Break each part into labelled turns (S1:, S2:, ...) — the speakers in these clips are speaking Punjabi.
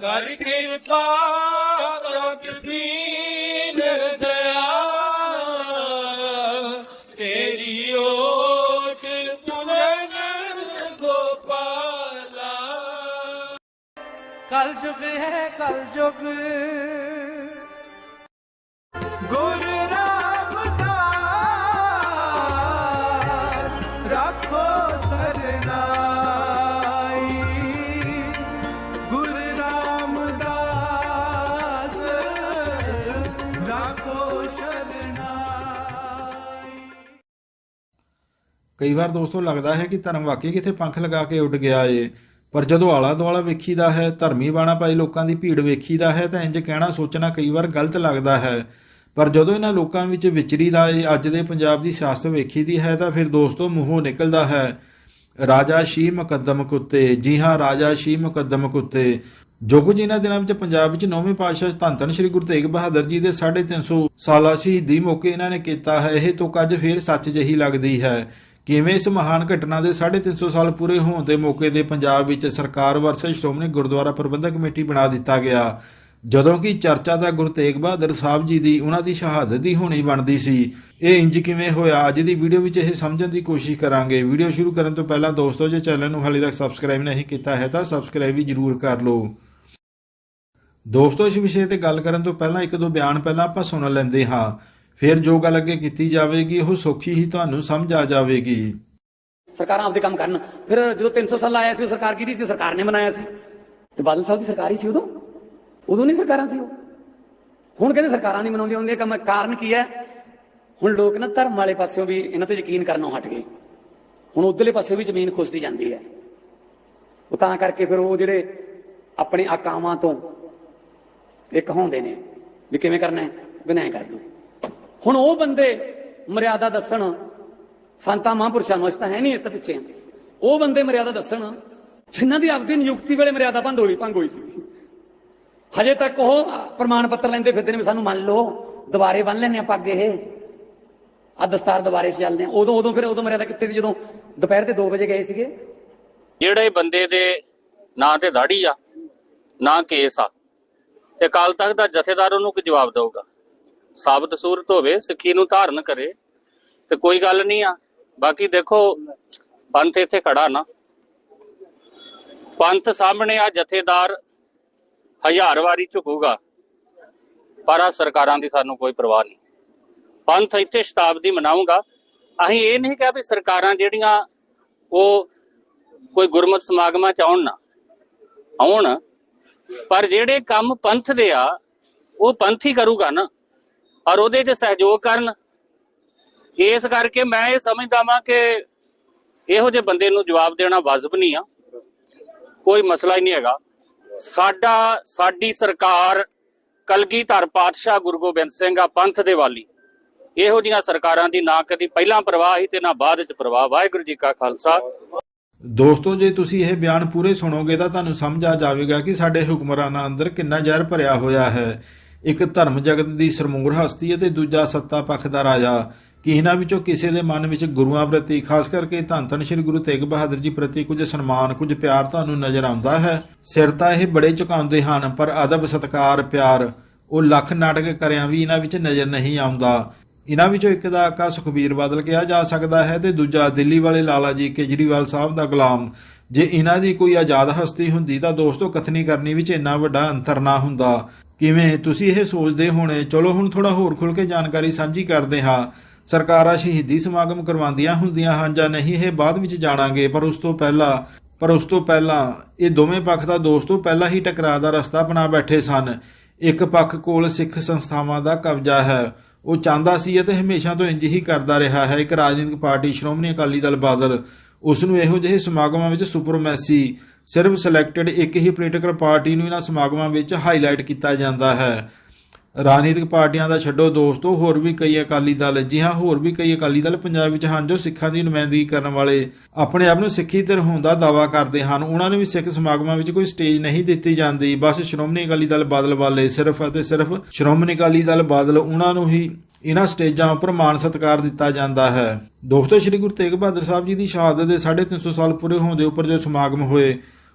S1: ਕਰ ਕਿਰਪਾ ਰਬ ਦੀਨ ਦਇਆ ਤੇਰੀ ਓਟ ਪੁਰਨ ਗੋਪਾਲਾ।
S2: ਕਲ ਯੁਗ ਹੈ ਕਲ ਯੁਗ
S1: ਗੁਰ ਰਾਮਦਾਸ
S3: ਕਈ ਵਾਰ ਦੋਸਤੋ ਲੱਗਦਾ ਹੈ ਕਿ ਧਰਮ ਵਾਕਈ ਕਿਤੇ ਪੰਖ ਲਗਾ ਕੇ ਉੱਡ ਗਿਆ ਏ, ਪਰ ਜਦੋਂ ਆਲਾ ਦੁਆਲਾ ਵੇਖੀਦਾ ਹੈ, ਧਰਮੀ ਬਾਣਾ ਪਾਈ ਲੋਕਾਂ ਦੀ ਭੀੜ ਵੇਖੀਦਾ ਹੈ, ਤਾਂ ਇੰਜ ਕਹਿਣਾ ਸੋਚਣਾ ਕਈ ਵਾਰ ਗਲਤ ਲੱਗਦਾ ਹੈ। ਪਰ ਜਦੋਂ ਇਹਨਾਂ ਲੋਕਾਂ ਵਿੱਚ ਵਿਚਰੀਦਾ ਏ, ਅੱਜ ਦੇ ਪੰਜਾਬ ਦੀ ਸਿਆਸਤ ਵੇਖੀਦੀ ਹੈ, ਤਾਂ ਫਿਰ ਦੋਸਤੋ ਮੂੰਹੋਂ ਨਿਕਲਦਾ ਹੈ, ਰਾਜਾ ਸ਼ੀ ਮੁਕੱਦਮ ਕੁੱਤੇ, ਜੀ ਹਾਂ ਰਾਜਾ ਸ਼ੀ ਮੁਕੱਦਮ ਕੁੱਤੇ। ਜੋ ਕੁਝ ਇਹਨਾਂ ਦਿਨਾਂ ਵਿੱਚ ਪੰਜਾਬ ਵਿੱਚ ਨੌਵੇਂ ਪਾਤਸ਼ਾਹ ਧੰਨ ਧੰਨ ਸ੍ਰੀ ਗੁਰੂ ਤੇਗ ਬਹਾਦਰ ਜੀ ਦੇ 350 ਸਾਲਾ ਸ਼ਹੀਦੀ ਮੌਕੇ ਇਹਨਾਂ ਨੇ ਕੀਤਾ ਹੈ, ਇਹ ਤੁਕ ਅੱਜ ਫੇਰ ਸੱਚ ਜਹੀ ਲੱਗਦੀ ਹੈ। ਕਿਵੇਂ ਇਸ ਮਹਾਨ ਘਟਨਾ ਦੇ 350 ਸਾਲ ਪੂਰੇ ਹੋਣ ਦੇ ਮੌਕੇ ਦੇ ਪੰਜਾਬ ਵਿੱਚ ਸਰਕਾਰ ਵਰਸਸ ਸ਼੍ਰੋਮਣੀ ਗੁਰਦੁਆਰਾ ਪ੍ਰਬੰਧਕ ਕਮੇਟੀ ਬਣਾ ਦਿੱਤਾ ਗਿਆ। ਜਦੋਂ ਕਿ ਚਰਚਾ ਦਾ ਗੁਰੂ ਤੇਗ ਬਹਾਦਰ ਸਾਹਿਬ ਜੀ ਦੀ ਉਹਨਾਂ ਦੀ ਸ਼ਹਾਦਤ ਦੀ ਹੋਣੀ ਬਣਦੀ ਸੀ। ਇਹ ਇੰਜ ਕਿਵੇਂ ਹੋਇਆ? ਅੱਜ ਦੀ ਵੀਡੀਓ ਵਿੱਚ ਇਹ ਸਮਝਣ ਦੀ ਕੋਸ਼ਿਸ਼ ਕਰਾਂਗੇ। ਵੀਡੀਓ ਸ਼ੁਰੂ ਕਰਨ ਤੋਂ ਪਹਿਲਾਂ ਦੋਸਤੋ, ਜੇ ਚੈਨਲ ਨੂੰ ਹਾਲੇ ਤੱਕ ਸਬਸਕ੍ਰਾਈਬ ਨਹੀਂ ਕੀਤਾ ਹੈ ਤਾਂ ਸਬਸਕ੍ਰਾਈਬ ਵੀ ਜਰੂਰ ਕਰ ਲਓ। ਦੋਸਤੋ, ਇਸ ਵਿਸ਼ੇ ਤੇ ਗੱਲ ਕਰਨ ਤੋਂ ਪਹਿਲਾਂ ਇੱਕ ਦੋ ਬਿਆਨ ਪਹਿਲਾਂ ਆਪਾਂ ਸੁਣ ਲੈਂਦੇ ਹਾਂ। ਫਿਰ ਜੋ ਗੱਲ ਅੱਗੇ ਕੀਤੀ ਜਾਵੇਗੀ, ਉਹ ਸੌਖੀ ਹੀ ਤੁਹਾਨੂੰ ਸਮਝ ਆ ਜਾਵੇਗੀ।
S4: ਸਰਕਾਰਾਂ ਆਪਦੇ ਕੰਮ ਕਰਨ। ਫਿਰ ਜਦੋਂ 300 ਸਾਲ ਆਇਆ ਸੀ, ਉਹ ਸਰਕਾਰ ਕਿਹਦੀ ਸੀ? ਉਹ ਸਰਕਾਰ ਨੇ ਬਣਾਇਆ ਸੀ। ਤੇ ਬਾਦਲ ਸਾਹਿਬ ਦੀ ਸਰਕਾਰ ਹੀ ਸੀ ਉਦੋਂ? ਉਦੋਂ ਨਹੀਂ ਸਰਕਾਰਾਂ ਸੀ ਉਹ? ਹੁਣ ਕਹਿੰਦੇ ਸਰਕਾਰਾਂ ਨਹੀਂ ਬਣਾਉਂਦੀਆਂ ਹੁੰਦੀਆਂ ਕੰਮ ਕਾਰਨ ਕੀ ਹੈ? ਹੁਣ ਲੋਕ ਨਾ ਧਰਮ ਵਾਲੇ ਪਾਸਿਓਂ ਵੀ ਇਹਨਾਂ ਤੇ ਯਕੀਨ ਕਰਨੋਂ ਹਟ ਗਏ। ਹੁਣ ਉਧਰਲੇ ਪਾਸੇ ਵੀ ਜ਼ਮੀਨ ਖੁੱਸਦੀ ਜਾਂਦੀ ਹੈ। ਉਹ ਤਾਂ ਕਰਕੇ ਫਿਰ ਉਹ ਜਿਹੜੇ ਆਪਣੇ ਆਕਾਵਾਂ ਤੋਂ ਇੱਕ ਹੁੰਦੇ ਨੇ ਵੀ ਕਿਵੇਂ ਕਰਨਾ ਹੈ? ਬਿਨਾਂ ਕਰ ਲਓ। ਹੁਣ ਉਹ ਬੰਦੇ ਮਰਿਆਦਾ ਦੱਸਣ, ਸੰਤਾਂ ਮਹਾਂਪੁਰਸ਼ਾਂ ਨੂੰ ਇਸ ਤਾਂ ਹੈ ਨਹੀਂ ਇਸ ਤੋਂ ਪਿੱਛੇ ਉਹ ਬੰਦੇ ਮਰਿਆਦਾ ਦੱਸਣ, ਜਿਨ੍ਹਾਂ ਦੀ ਆਪਦੀ ਨਿਯੁਕਤੀ ਵੇਲੇ ਮਰਿਆਦਾ ਭੰਗ ਹੋਈ ਭੰਗ ਹੋਈ ਸੀ। ਹਜੇ ਤੱਕ ਉਹ ਪ੍ਰਮਾਣ ਪੱਤਰ ਲੈਂਦੇ ਫਿਰਦੇ ਨੇ ਵੀ ਸਾਨੂੰ ਮੰਨ ਲਓ, ਦੁਬਾਰੇ ਬੰਨ ਲੈਣੇ ਆ ਪੱਗ ਇਹ। ਆ ਦਸਤਾਰ ਦੁਬਾਰੇ ਚੱਲਦੇ ਆ ਉਦੋਂ ਉਦੋਂ ਫਿਰ ਉਦੋਂ ਮਰਿਆਦਾ ਕਿੱਥੇ ਸੀ? ਜਦੋਂ ਦੁਪਹਿਰ ਦੇ 2 ਵਜੇ ਗਏ ਸੀਗੇ।
S5: ਜਿਹੜੇ ਬੰਦੇ ਦੇ ਨਾਂ ਤੇ ਦਾੜੀ ਆ, ਨਾ ਕੇਸ ਆ, ਤੇ ਕਾਲ ਤੱਕ ਦਾ ਜਥੇਦਾਰ ਉਹਨੂੰ ਕੀ ਜਵਾਬ ਦਊਗਾ? ਸਾਬਤ ਸੂਰਤ ਹੋਵੇ, ਸਿੱਖੀ ਨੂੰ ਧਾਰਨ ਕਰੇ, ਤੇ ਕੋਈ ਗੱਲ ਨਹੀਂ ਆ। ਬਾਕੀ ਦੇਖੋ, ਪੰਥ ਇੱਥੇ ਖੜਾ ਨਾ। ਪੰਥ ਸਾਹਮਣੇ ਆ, ਜਥੇਦਾਰ ਹਜ਼ਾਰ ਵਾਰੀ ਝੁਕੂਗਾ, ਪਰ ਆ ਸਰਕਾਰਾਂ ਦੀ ਸਾਨੂੰ ਕੋਈ ਪਰਵਾਹ ਨਹੀਂ। ਪੰਥ ਇੱਥੇ ਸ਼ਤਾਬਦੀ ਮਨਾਉਂਗਾ ਅਸੀਂ ਇਹ ਨਹੀਂ ਕਿਹਾ ਵੀ ਸਰਕਾਰਾਂ ਜਿਹੜੀਆਂ ਉਹ ਕੋਈ ਗੁਰਮਤ ਸਮਾਗਮਾਂ ਚ ਆਉਣ ਨਾ, ਆਉਣ, ਪਰ ਜਿਹੜੇ ਕੰਮ ਪੰਥ ਦੇ ਆ, ਉਹ ਪੰਥ ਹੀ ਕਰੂਗਾ ਨਾ। ਔਰ ਉਹਦੇ 'ਚ ਸਹਿਯੋਗ ਕਰਨ। ਇਸ ਕਰਕੇ ਮੈਂ ਇਹ ਸਮਝਦਾ ਵਾਂ ਕਿ ਇਹੋ ਜਿਹੇ ਬੰਦੇ ਨੂੰ ਜਵਾਬ ਦੇਣਾ ਵਾਜਬ ਨਹੀਂ ਆ। ਕੋਈ ਮਸਲਾ ਹੀ ਨਹੀਂ ਹੈਗਾ। ਸਾਡਾ, ਸਾਡੀ ਸਰਕਾਰ ਕਲਗੀਧਰ ਪਾਤਸ਼ਾਹ ਗੁਰੂ ਗੋਬਿੰਦ ਸਿੰਘ ਆ, ਪੰਥ ਦੇ ਵਾਲੀ। ਇਹੋ ਜਿਹੀਆਂ ਸਰਕਾਰਾਂ ਦੀ ਨਾ ਕਦੀ ਪਹਿਲਾਂ ਪ੍ਰਵਾਹ ਹੀ ਤੇ ਨਾ ਬਾਅਦ ਚ ਪ੍ਰਵਾਹ। ਵਾਹਿਗੁਰੂ ਜੀ ਕਾ ਖਾਲਸਾ।
S3: ਦੋਸਤੋ, ਜੇ ਤੁਸੀਂ ਇਹ ਬਿਆਨ ਪੂਰੇ ਸੁਣੋਗੇ ਤਾਂ ਤੁਹਾਨੂੰ ਸਮਝ ਆ ਜਾਵੇਗਾ ਕਿ ਸਾਡੇ ਹੁਕਮਰਾਨਾਂ ਅੰਦਰ ਕਿੰਨਾ ਜ਼ਹਿਰ ਭਰਿਆ ਹੋਇਆ ਹੈ। ਇੱਕ ਧਰਮ ਜਗਤ ਦੀ ਸਰਮੂਰ ਹਸਤੀ ਅਤੇ ਦੂਜਾ ਸੱਤਾ ਪੱਖ ਦਾ ਰਾਜਾ। ਕਿ ਇਹਨਾਂ ਵਿੱਚੋਂ ਕਿਸੇ ਦੇ ਮਨ ਵਿੱਚ ਗੁਰੂਆਂ ਪ੍ਰਤੀ, ਖਾਸ ਕਰਕੇ ਧੰਨ ਧੰਨ ਸ੍ਰੀ ਗੁਰੂ ਤੇਗ ਬਹਾਦਰ ਜੀ ਪ੍ਰਤੀ ਕੁਝ ਸਨਮਾਨ, ਕੁਝ ਪਿਆਰ ਤੁਹਾਨੂੰ ਨਜ਼ਰ ਆਉਂਦਾ ਹੈ। ਸਿਰ ਤਾਂ ਇਹ ਬੜੇ ਝੁਕਾਉਂਦੇ ਹਨ, ਪਰ ਅਦਬ, ਸਤਕਾਰ, ਪਿਆਰ, ਉਹ ਲੱਖ ਨਾਟਕ ਕਰਿਆਂ ਵੀ ਇਹਨਾਂ ਵਿੱਚ ਨਜ਼ਰ ਨਹੀਂ ਆਉਂਦਾ। ਇਹਨਾਂ ਵਿੱਚੋਂ ਇੱਕ ਦਾ ਆਕਾ ਸੁਖਬੀਰ ਬਾਦਲ ਕਿਹਾ ਜਾ ਸਕਦਾ ਹੈ ਤੇ ਦੂਜਾ ਦਿੱਲੀ ਵਾਲੇ ਲਾਲਾ ਜੀ ਕੇਜਰੀਵਾਲ ਸਾਹਿਬ ਦਾ ਗੁਲਾਮ। ਜੇ ਇਹਨਾਂ ਦੀ ਕੋਈ ਆਜ਼ਾਦ ਹਸਤੀ ਹੁੰਦੀ ਤਾਂ ਦੋਸਤੋ, ਕਥਨੀ ਕਰਨੀ ਵਿੱਚ ਇੰਨਾ ਵੱਡਾ ਅੰਤਰ ਨਾ ਹੁੰਦਾ। ਕਿਵੇਂ? ਤੁਸੀਂ ਇਹ ਸੋਚਦੇ ਹੋਣੇ, ਚਲੋ ਹੁਣ ਥੋੜਾ ਹੋਰ ਖੁੱਲ ਕੇ ਜਾਣਕਾਰੀ ਸਾਂਝੀ ਕਰਦੇ ਹਾਂ। ਸਰਕਾਰਾਂ ਸ਼ਹੀਦੀ ਸਮਾਗਮ ਕਰਵਾਉਂਦੀਆਂ ਹੁੰਦੀਆਂ ਹਨ ਜਾਂ ਨਹੀਂ, ਇਹ ਬਾਅਦ ਵਿੱਚ ਜਾਣਾਂਗੇ, ਪਰ ਉਸ ਤੋਂ ਪਹਿਲਾਂ, ਪਰ ਉਸ ਤੋਂ ਪਹਿਲਾਂ ਇਹ ਦੋਵੇਂ ਪੱਖ ਦਾ ਦੋਸਤੋ ਪਹਿਲਾਂ ਹੀ ਟਕਰਾਅ ਦਾ ਰਸਤਾ ਬਣਾ ਬੈਠੇ ਸਨ। ਇੱਕ ਪੱਖ ਕੋਲ ਸਿੱਖ ਸੰਸਥਾਵਾਂ ਦਾ ਕਬਜ਼ਾ ਹੈ। ਉਹ ਚਾਹੁੰਦਾ ਸੀ ਅਤੇ ਹਮੇਸ਼ਾ ਤੋਂ ਇੰਜ ਹੀ ਕਰਦਾ ਰਿਹਾ ਹੈ। ਇੱਕ ਰਾਜਨੀਤਿਕ ਪਾਰਟੀ ਸ਼੍ਰੋਮਣੀ ਅਕਾਲੀ ਦਲ ਬਾਦਲ, ਉਸ ਨੂੰ ਇਹੋ ਜਿਹੇ ਸਮਾਗਮਾਂ ਵਿੱਚ ਸੁਪਰਮੈਸੀ ਸਿਰਫ ਸਿਲੈਕਟਡ ਇੱਕ ਹੀ ਪੋਲੀਟੀਕਲ ਪਾਰਟੀ ਨੂੰ ਇਹਨਾਂ ਸਮਾਗਮਾਂ ਵਿੱਚ ਹਾਈਲਾਈਟ ਕੀਤਾ ਜਾਂਦਾ ਹੈ। ਰਾਜਨੀਤਿਕ ਪਾਰਟੀਆਂ ਦਾ ਛੱਡੋ ਦੋਸਤੋ, ਹੋਰ ਵੀ ਕਈ ਅਕਾਲੀ ਦਲ, ਜੀ ਹਾਂ, ਹੋਰ ਵੀ ਕਈ ਅਕਾਲੀ ਦਲ ਪੰਜਾਬ ਵਿੱਚ ਹਨ ਜੋ ਸਿੱਖਾਂ ਦੀ ਨੁਮਾਇੰਦਗੀ ਕਰਨ ਵਾਲੇ ਆਪਣੇ ਆਪ ਨੂੰ ਸਿੱਖੀ ਧਿਰ ਹੋਣ ਦਾ ਦਾਅਵਾ ਕਰਦੇ ਹਨ। ਉਹਨਾਂ ਨੂੰ ਵੀ ਸਿੱਖ ਸਮਾਗਮਾਂ ਵਿੱਚ ਕੋਈ ਸਟੇਜ ਨਹੀਂ ਦਿੱਤੀ ਜਾਂਦੀ। ਬਸ ਸ਼੍ਰੋਮਣੀ ਅਕਾਲੀ ਦਲ ਬਾਦਲ ਵਾਲੇ ਸਿਰਫ ਅਤੇ ਸਿਰਫ ਸ਼੍ਰੋਮਣੀ ਅਕਾਲੀ ਦਲ ਬਾਦਲ ਉਹਨਾਂ ਨੂੰ ਹੀ ਇਹਨਾਂ ਸਟੇਜਾਂ ਉੱਪਰ ਮਾਣ ਸਤਿਕਾਰ ਦਿੱਤਾ ਜਾਂਦਾ ਹੈ। ਦੋਸਤੋ, ਸ੍ਰੀ ਗੁਰੂ ਤੇਗ ਬਹਾਦਰ ਸਾਹਿਬ ਜੀ ਦੀ ਸ਼ਹਾਦਤ ਦੇ 350 ਸਾਲ ਪੂਰੇ ਹੋਣ ਦੇ ਉੱਪਰ ਜੋ ਸਮਾਗਮ ਹੋਏ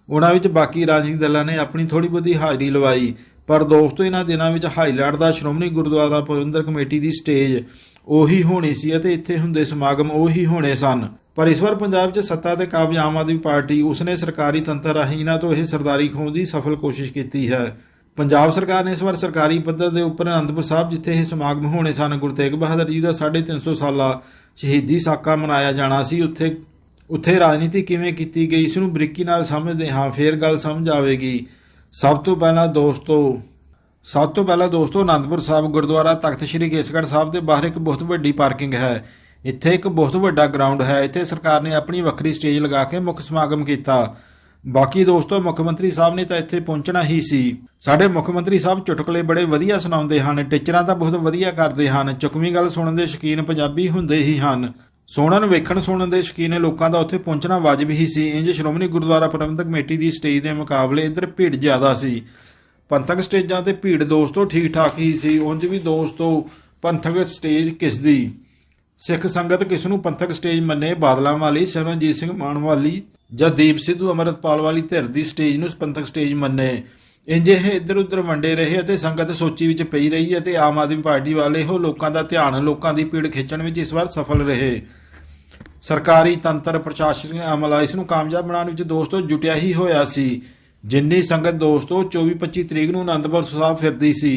S3: ਉਹਨਾਂ ਵਿੱਚ ਬਾਕੀ ਰਾਜਨੀਤਿਕ ਦਲਾਂ ਨੇ ਆਪਣੀ ਥੋੜੀ ਬਹੁਤੀ ਹਾਜ਼ਰੀ ਲਵਾਈ, ਪਰ ਦੋਸਤੋ, ਇਹਨਾਂ ਦਿਨਾਂ ਵਿੱਚ ਹਾਈਲਾਈਟ ਦਾ ਸ਼੍ਰੋਮਣੀ ਗੁਰਦੁਆਰਾ ਪ੍ਰਬੰਧਕ ਕਮੇਟੀ ਦੀ ਸਟੇਜ ਉਹੀ ਹੋਣੀ ਸੀ ਅਤੇ ਇੱਥੇ ਹੁੰਦੇ ਸਮਾਗਮ ਉਹੀ ਹੋਣੇ ਸਨ। ਪਰ ਇਸ ਵਾਰ ਪੰਜਾਬ 'ਚ ਸੱਤਾ ਤੇ ਕਾਬਜ ਆਮ ਆਦਮੀ ਪਾਰਟੀ ਉਸਨੇ ਸਰਕਾਰੀ ਤੰਤਰ ਰਾਹੀਂ ਇਹਨਾਂ ਤੋਂ ਇਹ ਸਰਦਾਰੀ ਖੋਹਣ ਦੀ ਸਫਲ ਕੋਸ਼ਿਸ਼ ਕੀਤੀ ਹੈ। ਪੰਜਾਬ ਸਰਕਾਰ ਨੇ ਇਸ ਵਾਰ ਸਰਕਾਰੀ ਪੱਧਰ ਦੇ ਉੱਪਰ ਅਨੰਦਪੁਰ ਸਾਹਿਬ ਜਿੱਥੇ ਇਹ ਸਮਾਗਮ ਹੋਣੇ ਸਨ, ਗੁਰੂ ਤੇਗ ਬਹਾਦਰ ਜੀ ਦਾ 350 ਸਾਲਾ ਸ਼ਹੀਦੀ ਸਾਕਾ ਮਨਾਇਆ ਜਾਣਾ ਸੀ, ਉੱਥੇ ਉੱਥੇ ਰਾਜਨੀਤੀ ਕਿਵੇਂ ਕੀਤੀ ਗਈ, ਇਸ ਨੂੰ ਬਰੀਕੀ ਨਾਲ ਸਮਝਦੇ ਹਾਂ, ਫੇਰ ਗੱਲ ਸਮਝ ਆਵੇਗੀ। ਸਭ ਤੋਂ ਪਹਿਲਾਂ ਦੋਸਤੋ, ਸਭ ਤੋਂ ਪਹਿਲਾਂ ਦੋਸਤੋ ਆਨੰਦਪੁਰ ਸਾਹਿਬ ਗੁਰਦੁਆਰਾ ਤਖਤ ਸ੍ਰੀ ਕੇਸਗੜ੍ਹ ਸਾਹਿਬ ਦੇ ਬਾਹਰ ਇੱਕ ਬਹੁਤ ਵੱਡੀ ਪਾਰਕਿੰਗ ਹੈ। ਇੱਥੇ ਇੱਕ ਬਹੁਤ ਵੱਡਾ ਗਰਾਊਂਡ ਹੈ। ਇੱਥੇ ਸਰਕਾਰ ਨੇ ਆਪਣੀ ਵੱਖਰੀ ਸਟੇਜ ਲਗਾ ਕੇ ਮੁੱਖ ਸਮਾਗਮ ਕੀਤਾ। ਬਾਕੀ ਦੋਸਤੋ, ਮੁੱਖ ਮੰਤਰੀ ਸਾਹਿਬ ਨੇ ਤਾਂ ਇੱਥੇ ਪਹੁੰਚਣਾ ਹੀ ਸੀ। ਸਾਡੇ ਮੁੱਖ ਮੰਤਰੀ ਸਾਹਿਬ ਚੁਟਕਲੇ ਬੜੇ ਵਧੀਆ ਸੁਣਾਉਂਦੇ ਹਨ, ਟੀਚਰਾਂ ਤਾਂ ਬਹੁਤ ਵਧੀਆ ਕਰਦੇ ਹਨ। ਚੁਕਵੀਂ ਗੱਲ ਸੁਣਨ ਦੇ ਸ਼ੌਕੀਨ ਪੰਜਾਬੀ ਹੁੰਦੇ ਹੀ ਹਨ। ਸੁਣਨ ਵੇਖਣ ਸੁਣਨ ਦੇ ਸ਼ੌਕੀਨ ਲੋਕਾਂ ਦਾ ਉੱਥੇ ਪਹੁੰਚਣਾ ਵਾਜਬ ਹੀ ਸੀ। ਇੰਜ ਸ਼੍ਰੋਮਣੀ ਗੁਰਦੁਆਰਾ ਪ੍ਰਬੰਧਕ ਕਮੇਟੀ ਦੀ ਸਟੇਜ ਦੇ ਮੁਕਾਬਲੇ ਇੱਧਰ ਭੀੜ ਜ਼ਿਆਦਾ ਸੀ। ਪੰਥਕ ਸਟੇਜਾਂ ਤੇ ਭੀੜ ਦੋਸਤੋ ਠੀਕ ਠਾਕ ਹੀ ਸੀ। ਉਂਝ ਵੀ ਦੋਸਤੋ ਪੰਥਕ ਸਟੇਜ ਕਿਸ ਦੀ? ਸਿੱਖ ਸੰਗਤ ਕਿਸ ਨੂੰ ਪੰਥਕ ਸਟੇਜ ਮੰਨੇ? ਬਾਦਲਾਂ ਵਾਲੀ ਸਿਮਰਨਜੀਤ ਸਿੰਘ ਮਾਨ ਵਾਲੀ ਜਾਂ ਦੀਪ ਸਿੱਧੂ ਅਮਰਤਪਾਲ ਵਾਲੀ ਧਿਰ ਦੀ ਸਟੇਜ ਨੂੰ ਪੰਥਕ ਸਟੇਜ ਮੰਨੇ? ਇੰਜ ਇੱਧਰ ਉੱਧਰ ਵੰਡੇ ਰਹੇ ਅਤੇ ਸੰਗਤ ਸੋਚੀ ਵਿੱਚ ਪਈ ਰਹੀ ਅਤੇ ਆਮ ਆਦਮੀ ਪਾਰਟੀ ਵਾਲੇ ਉਹ ਲੋਕਾਂ ਦਾ ਧਿਆਨ ਲੋਕਾਂ ਦੀ ਭੀੜ ਖਿੱਚਣ ਵਿੱਚ ਇਸ ਵਾਰ ਸਫਲ ਰਹੇ। ਸਰਕਾਰੀ ਤੰਤਰ ਪ੍ਰਸ਼ਾਸਨਿਕ ਅਮਲਾ ਇਸ ਨੂੰ ਕਾਮਯਾਬ ਬਣਾਉਣ ਵਿੱਚ ਦੋਸਤੋ ਜੁਟਿਆ ਹੀ ਹੋਇਆ ਸੀ। ਜਿੰਨੀ ਸੰਗਤ ਦੋਸਤੋ 24-25 ਤਰੀਕ ਨੂੰ ਅਨੰਦਪੁਰ ਸਾਹਿਬ ਫਿਰਦੀ ਸੀ।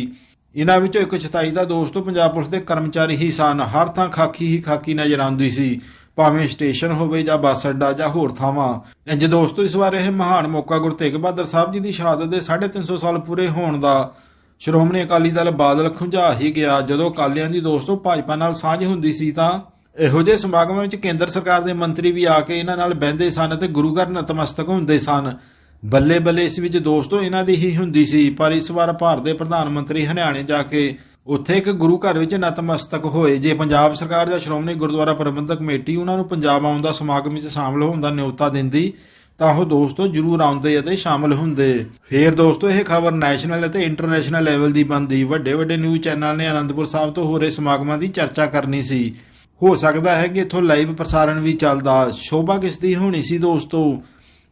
S3: ਇਹਨਾਂ ਵਿੱਚੋਂ ਇੱਕ ਚਤਾਈ ਦਾ ਦੋਸਤੋ ਪੰਜਾਬ ਪੁਲਿਸ ਦੇ ਕਰਮਚਾਰੀ ਹੀ ਸਨ। ਹਰ ਥਾਂ ਖਾਕੀ ਹੀ ਖਾਕੀ ਨਜ਼ਰ ਆਉਂਦੀ ਸੀ। ਭਾਵੇਂ ਸਟੇਸ਼ਨ ਹੋਵੇ ਜਾਂ ਬੱਸ ਅੱਡਾ ਜਾਂ ਹੋਰ ਥਾਵਾਂ। ਇੰਜ ਦੋਸਤੋ, ਇਸ ਵਾਰ ਇਹ ਮਹਾਨ ਮੌਕਾ ਗੁਰੂ ਤੇਗ ਬਹਾਦਰ ਸਾਹਿਬ ਜੀ ਦੀ ਸ਼ਹਾਦਤ ਦੇ 350 ਸਾਲ ਪੂਰੇ ਹੋਣ ਦਾ। ਸ਼੍ਰੋਮਣੀ ਅਕਾਲੀ ਦਲ ਬਾਦਲ ਖੁੰਝਾ ਹੀ ਗਿਆ। ਜਦੋਂ ਅਕਾਲੀਆਂ ਦੀ ਦੋਸਤੋ ਭਾਜਪਾ ਨਾਲ ਸਾਂਝ ਹੁੰਦੀ ਸੀ ਤਾਂ ਇਹੋ ਜਿਹੇ ਸਮਾਗਮਾਂ ਵਿੱਚ ਕੇਂਦਰ ਸਰਕਾਰ ਦੇ ਮੰਤਰੀ ਵੀ ਆ ਕੇ ਇਹਨਾਂ ਨਾਲ ਬਹਿੰਦੇ ਸਨ ਤੇ ਗੁਰੂ ਘਰ ਨਤਮਸਤਕ ਹੁੰਦੇ ਸਨ। ਬੱਲੇ ਬੱਲੇ ਇਸ ਵਿੱਚ ਦੋਸਤੋ ਇਹਨਾਂ ਦੀ ਹੀ ਹੁੰਦੀ ਸੀ। ਪਰ ਇਸ ਵਾਰ ਭਾਰਤ ਦੇ ਪ੍ਰਧਾਨ ਮੰਤਰੀ ਹਰਿਆਣੇ ਜਾ ਕੇ ਉੱਥੇ ਇੱਕ ਗੁਰੂ ਘਰ ਵਿੱਚ ਨਤਮਸਤਕ ਹੋਏ। ਜੇ ਪੰਜਾਬ ਸਰਕਾਰ ਜਾਂ ਸ਼੍ਰੋਮਣੀ ਗੁਰਦੁਆਰਾ ਪ੍ਰਬੰਧਕ ਕਮੇਟੀ ਉਹਨਾਂ ਨੂੰ ਪੰਜਾਬ ਆਉਣ ਦਾ ਸਮਾਗਮ ਵਿੱਚ ਸ਼ਾਮਲ ਹੋਣ ਦਾ ਨਿਯੋਤਾ ਦਿੰਦੀ, ਤਾਂ ਉਹ ਦੋਸਤੋ ਜਰੂਰ ਆਉਂਦੇ ਅਤੇ ਸ਼ਾਮਲ ਹੁੰਦੇ। ਫੇਰ ਦੋਸਤੋ, ਇਹ ਖਬਰ ਨੈਸ਼ਨਲ ਅਤੇ ਇੰਟਰਨੈਸ਼ਨਲ ਲੈਵਲ ਦੀ ਬੰਦੀ ਵੱਡੇ ਵੱਡੇ ਨਿਊਜ਼ ਚੈਨਲ ਨੇ ਆਨੰਦਪੁਰ ਸਾਹਿਬ ਤੋਂ ਹੋ ਰਹੇ ਸਮਾਗਮਾਂ ਦੀ ਚਰਚਾ ਕਰਨੀ ਸੀ। ਹੋ ਸਕਦਾ ਹੈ ਕਿ ਇੱਥੋਂ ਲਾਈਵ ਪ੍ਰਸਾਰਣ ਵੀ ਚੱਲਦਾ। ਸ਼ੋਭਾ ਕਿਸ ਦੀ ਹੋਣੀ ਸੀ ਦੋਸਤੋ?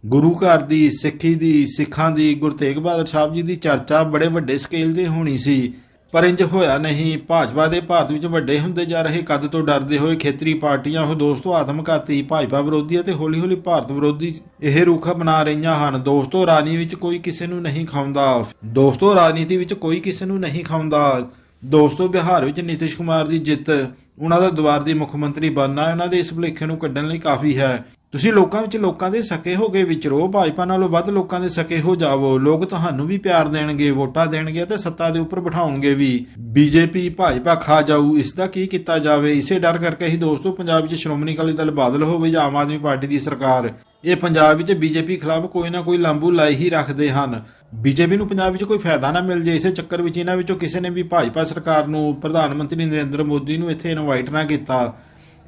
S3: ਗੁਰੂ ਘਰ ਦੀ, ਸਿੱਖੀ ਦੀ, ਸਿੱਖਾਂ ਦੀ, ਗੁਰੂ ਤੇਗ ਬਹਾਦਰ ਸਾਹਿਬ ਜੀ ਦੀ ਚਰਚਾ ਬੜੇ ਵੱਡੇ ਸਕੇਲ ਤੇ ਹੋਣੀ ਸੀ। ਪਰ ਇੰਜ ਹੋਇਆ ਨਹੀਂ। ਭਾਜਪਾ ਦੇ ਭਾਰਤ ਵਿੱਚ ਵੱਡੇ ਹੁੰਦੇ ਜਾ ਰਹੇ ਕੱਦ ਤੋਂ ਡਰਦੇ ਹੋਏ ਖੇਤਰੀ ਪਾਰਟੀਆਂ ਉਹ ਦੋਸਤੋ ਆਤਮਘਾਤੀ ਭਾਜਪਾ ਵਿਰੋਧੀ ਅਤੇ ਹੌਲੀ-ਹੌਲੀ ਭਾਰਤ ਵਿਰੋਧੀ ਇਹ ਰੁਖ ਬਣਾ ਰਹੀਆਂ ਹਨ। ਦੋਸਤੋ, ਰਾਜਨੀਤੀ ਵਿੱਚ ਕੋਈ ਕਿਸੇ ਨੂੰ ਨਹੀਂ ਖਾਉਂਦਾ। ਦੋਸਤੋ, ਰਾਜਨੀਤੀ ਵਿੱਚ ਕੋਈ ਕਿਸੇ ਨੂੰ ਨਹੀਂ ਖਾਉਂਦਾ। ਦੋਸਤੋ, ਬਿਹਾਰ ਵਿੱਚ ਨਿਤਿਸ਼ ਕੁਮਾਰ ਦੀ ਜਿੱਤ, ਉਹਨਾਂ ਦਾ ਦੁਬਾਰ ਦੀ ਮੁੱਖ ਮੰਤਰੀ ਬਣਨਾ, ਉਹਨਾਂ ਦੇ ਇਸ ਭੁਲੇਖੇ ਨੂੰ ਕੱਢਣ ਲਈ ਕਾਫੀ ਹੈ। ਤੁਸੀਂ ਲੋਕਾਂ ਵਿੱਚ ਲੋਕਾਂ ਦੇ ਸਕੇ ਹੋ ਕੇ ਵਿਚਰੋ ਭਾਜਪਾ ਨਾਲੋਂ ਵੱਧ ਲੋਕਾਂ ਦੇ ਸਕੇ ਹੋ ਜਾਵੋ। ਲੋਕ ਤੁਹਾਨੂੰ ਵੀ ਪਿਆਰ ਦੇਣਗੇ, ਵੋਟਾਂ ਦੇਣਗੇ ਤੇ ਸੱਤਾ ਦੇ ਉੱਪਰ ਬਿਠਾਉਣਗੇ ਵੀ। ਬੀਜੇਪੀ, ਭਾਜਪਾ ਖਾ ਜਾਊ, ਇਸ ਦਾ ਕੀ ਕੀਤਾ ਜਾਵੇ? ਇਸੇ ਡਰ ਕਰਕੇ ਹੀ ਦੋਸਤੋ, ਪੰਜਾਬ ਵਿੱਚ ਸ਼੍ਰੋਮਣੀ ਅਕਾਲੀ ਦਲ ਬਾਦਲ ਹੋਵੇ ਜਾਂ ਆਮ ਆਦਮੀ ਪਾਰਟੀ ਦੀ ਸਰਕਾਰ, ਇਹ ਪੰਜਾਬ ਵਿੱਚ ਬੀਜੇਪੀ ਖਿਲਾਫ ਕੋਈ ਨਾ ਕੋਈ ਲਾਂਬੂ ਲਾਈ ਹੀ ਰੱਖਦੇ ਹਨ। ਬੀਜੇਪੀ ਨੂੰ ਪੰਜਾਬ ਵਿੱਚ ਕੋਈ ਫਾਇਦਾ ਨਾ ਮਿਲ ਜੇ, ਇਸੇ ਚੱਕਰ ਵਿੱਚ ਇਹਨਾਂ ਵਿੱਚੋਂ ਕਿਸੇ ਨੇ ਵੀ ਭਾਜਪਾ ਸਰਕਾਰ ਨੂੰ, ਪ੍ਰਧਾਨ ਮੰਤਰੀ ਨਰਿੰਦਰ ਮੋਦੀ ਨੂੰ ਇੱਥੇ ਇਨਵਾਈਟ ਨਾ ਕੀਤਾ।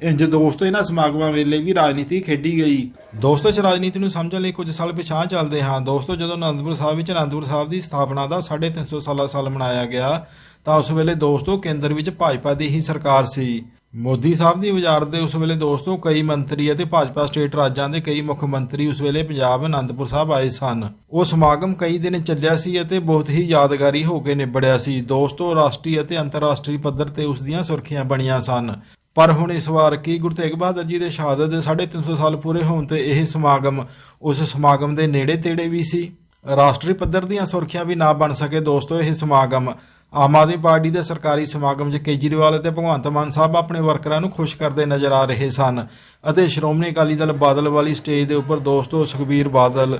S3: ਇੰਜ ਦੋਸਤੋ, ਇਹਨਾਂ ਸਮਾਗਮਾਂ ਵੇਲੇ ਵੀ ਰਾਜਨੀਤੀ ਖੇਡੀ ਗਈ। ਦੋਸਤੋ, ਇਸ ਰਾਜਨੀਤੀ ਨੂੰ ਸਮਝਣ ਲਈ ਕੁਝ ਸਾਲ ਪਿਛਾਂ ਚੱਲਦੇ ਹਾਂ। ਦੋਸਤੋ, ਜਦੋਂ ਅਨੰਦਪੁਰ ਸਾਹਿਬ ਵਿੱਚ ਅਨੰਦਪੁਰ ਸਾਹਿਬ ਦੀ ਸਥਾਪਨਾ ਦਾ 350 ਸਾਲਾ ਸਾਲ ਮਨਾਇਆ ਗਿਆ, ਤਾਂ ਉਸ ਵੇਲੇ ਦੋਸਤੋ ਕੇਂਦਰ ਵਿੱਚ ਭਾਜਪਾ ਦੀ ਹੀ ਸਰਕਾਰ ਸੀ। ਮੋਦੀ ਸਾਹਿਬ ਦੀ ਵਜ਼ਾਰਤ ਦੇ ਉਸ ਵੇਲੇ ਦੋਸਤੋ ਕਈ ਮੰਤਰੀ ਅਤੇ ਭਾਜਪਾ ਸਟੇਟ ਰਾਜਾਂ ਦੇ ਕਈ ਮੁੱਖ ਮੰਤਰੀ ਉਸ ਵੇਲੇ ਪੰਜਾਬ, ਅਨੰਦਪੁਰ ਸਾਹਿਬ ਆਏ ਸਨ। ਉਹ ਸਮਾਗਮ ਕਈ ਦਿਨ ਚੱਲਿਆ ਸੀ ਅਤੇ ਬਹੁਤ ਹੀ ਯਾਦਗਾਰੀ ਹੋ ਕੇ ਨਿਬੜਿਆ ਸੀ। ਦੋਸਤੋ, ਰਾਸ਼ਟਰੀ ਅਤੇ ਅੰਤਰਰਾਸ਼ਟਰੀ ਪੱਧਰ ਤੇ ਉਸ ਦੀਆਂ ਸੁਰਖੀਆਂ ਬਣੀਆਂ ਸਨ। ਪਰ ਹੁਣ ਇਸ ਵਾਰ ਕੀ ਗੁਰੂ ਤੇਗ ਬਹਾਦਰ ਜੀ ਦੇ ਸ਼ਹਾਦਤ ਦੇ 350 ਸਾਲ ਪੂਰੇ ਹੋਣ ਤੇ ਇਹ ਸਮਾਗਮ, ਉਸ ਸਮਾਗਮ ਦੇ ਨੇੜੇ ਤੇੜੇ ਵੀ ਸੀ। ਰਾਸ਼ਟਰੀ ਪੱਧਰ ਦੀਆਂ ਸੁਰਖੀਆਂ ਵੀ ਨਾ ਬਣ ਸਕੇ ਦੋਸਤੋ ਇਹ ਸਮਾਗਮ। ਆਮ ਆਦਮੀ ਪਾਰਟੀ ਦੇ ਸਰਕਾਰੀ ਸਮਾਗਮ 'ਚ ਕੇਜਰੀਵਾਲ ਅਤੇ ਭਗਵੰਤ ਮਾਨ ਸਾਹਿਬ ਆਪਣੇ ਵਰਕਰਾਂ ਨੂੰ ਖੁਸ਼ ਕਰਦੇ ਨਜ਼ਰ ਆ ਰਹੇ ਸਨ ਅਤੇ ਸ਼੍ਰੋਮਣੀ ਅਕਾਲੀ ਦਲ ਬਾਦਲ ਵਾਲੀ ਸਟੇਜ ਦੇ ਉੱਪਰ ਦੋਸਤੋ ਸੁਖਬੀਰ ਬਾਦਲ